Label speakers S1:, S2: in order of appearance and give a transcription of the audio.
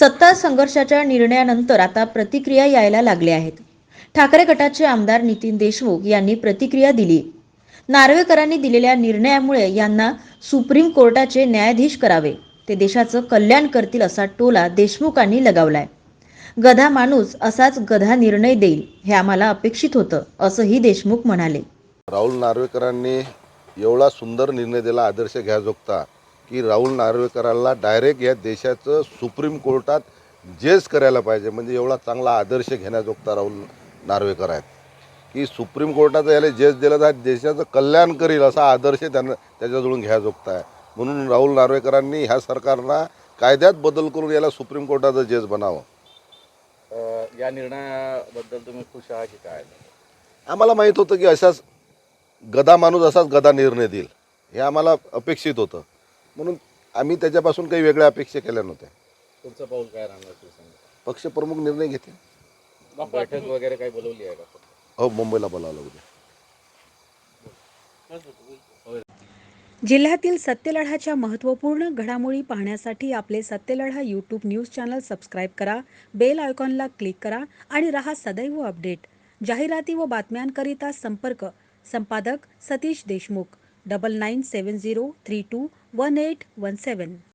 S1: सत्ता संघर्षाच्या निर्णयानंतर आता प्रतिक्रिया यायला लागल्या आहेत. ठाकरे गटाचे आमदार नितीन देशमुख यांनी प्रतिक्रिया दिली. नार्वेकरांनी दिलेल्या निर्णयामुळे यांना सुप्रीम कोर्टाचे न्यायाधीश करावे. ते देशाचं कल्याण करतील असा टोला देशमुखांनी लगावलाय. गधा माणूस असाच गधा निर्णय देईल हे आम्हाला अपेक्षित होतं असंही देशमुख म्हणाले.
S2: राहुल नार्वेकरांनी एवढा सुंदर निर्णय दिला आदर्श घ्याजोगता की राहुल नार्वेकरांना डायरेक्ट या देशाचं सुप्रीम कोर्टात जेस करायला पाहिजे. म्हणजे एवढा चांगला आदर्श घेण्याजोगता राहुल नार्वेकर आहेत. की सुप्रीम कोर्टाचं याला जेस दिलं तर देशाचं कल्याण करील असा आदर्श त्यांना त्याच्याजवळून घ्याजोगता आहे. म्हणून राहुल नार्वेकरांनी ह्या सरकारला कायद्यात बदल करून याला सुप्रीम कोर्टाचं जेस बनावं.
S3: या निर्णयाबद्दल तुम्ही खुश आहात की काय?
S2: आम्हाला माहीत होतं की अशाच गदा माणूस असाच गदा निर्णय देईल. हे आम्हाला अपेक्षित होतं. म्हणून आम्ही त्याच्यापासून काही वेगळ्या अपेक्षा केल्या नव्हत्या.
S3: पुढचं पाऊल काय राहणार
S2: पक्षप्रमुख निर्णय घेतील.
S3: बैठक वगैरे काही बोलवली आहे का?
S2: हो मुंबईला बोलावलं उद्या
S4: जिल्ह्यातील सत्यलढाच्या महत्त्वपूर्ण घडामोडी पाहण्यासाठी आपले Satyaladha YouTube news channel subscribe करा बेल आयकॉनला क्लिक करा आणि रहा सदैव अपडेट जाहिराती व बातम्यांकरिता संपर्क संपादक Satish Deshmukh double nine seven zero three two 1817